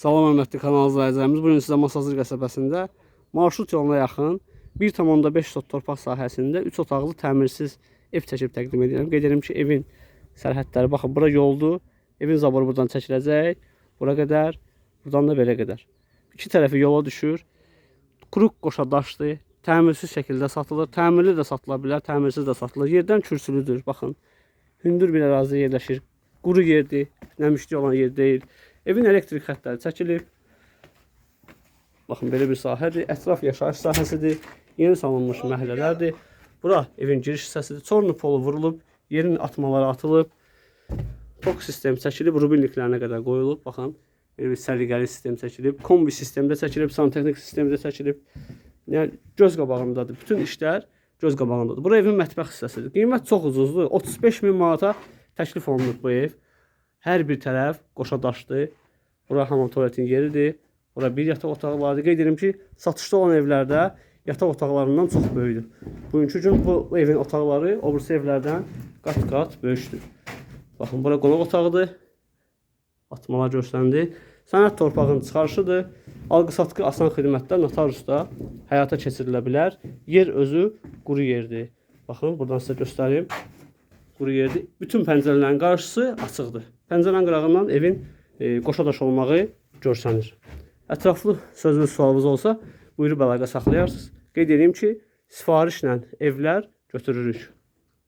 Salam hörmətli kanal izləyicilərimiz. Bu gün sizə Masazır qəsəbəsində marşrut yoluna yaxın 1.5 sot torpaq sahəsində 3 otaqlı təmirsiz ev çəkib təqdim edirəm. Qeyd ki, evin sərhədləri baxın, bura yoldur. Evin zaboru buradan çəkiləcək. Bura qədər, buradan da belə qədər. İki tərəfi yola düşür. Quruq qoşa daşdır. Təmirsiz şəkildə satılır. Təmirli də satıla bilər, təmirsiz də satılır. Yerdən kürsülüdür. Baxın. Hündür bir ərazidə yerləşir. Quru yerdir. Nəmişli olan yer deyil. Evin elektrik xəttləri çəkilib. Baxın belə bir sahədir. Ətraf yaşayış sahəsidir. Yeni salınmış məhəllələrdir. Bura evin giriş hissəsidir. Çornu polu vurulub, yerin atmaları atılıb. Tok sistem çəkilib, rubinliklərinə qədər qoyulub. Baxın, bir səliqəli sistem çəkilib. Kombi sistemdə çəkilib, santexnik sistemdə çəkilib. Yəni göz qabağındadır. Bütün işlər göz qabağındadır. Bura evin mətbəx hissəsidir. Qiymət çox ucuzdur. 35 min manata təklif olunub bu ev. Hər bir tərəf qoşa daşdır. Bura hamam tuvaletin yeridir. Bura bir yataq otağı vardır. Qeyd edirəm ki, satışda olan evlərdə yataq otaqlarından çox böyükdür. Bugünkü gün bu evin otaqları o birisi evlərdən qat-qat böyükdür. Baxın, bura qonaq otağıdır. Atmalar görsəndi. Sənət torpağın çıxarışıdır. Alqı-satqı asan xidmətlər notariusda həyata keçirilə bilər. Yer özü quru yerdir. Baxın, buradan sizə göstərim. Quru yerdir. Bütün pəncərələrin qarşısı açıqdır. Pəncərənin qırağından evin e, qoşadaş olmağı görsənir. Ətraflı sözünüz sualınız olsa buyurub əlaqə saxlayarsınız. Qeyd edeyim ki, sifarişlə evlər götürürük.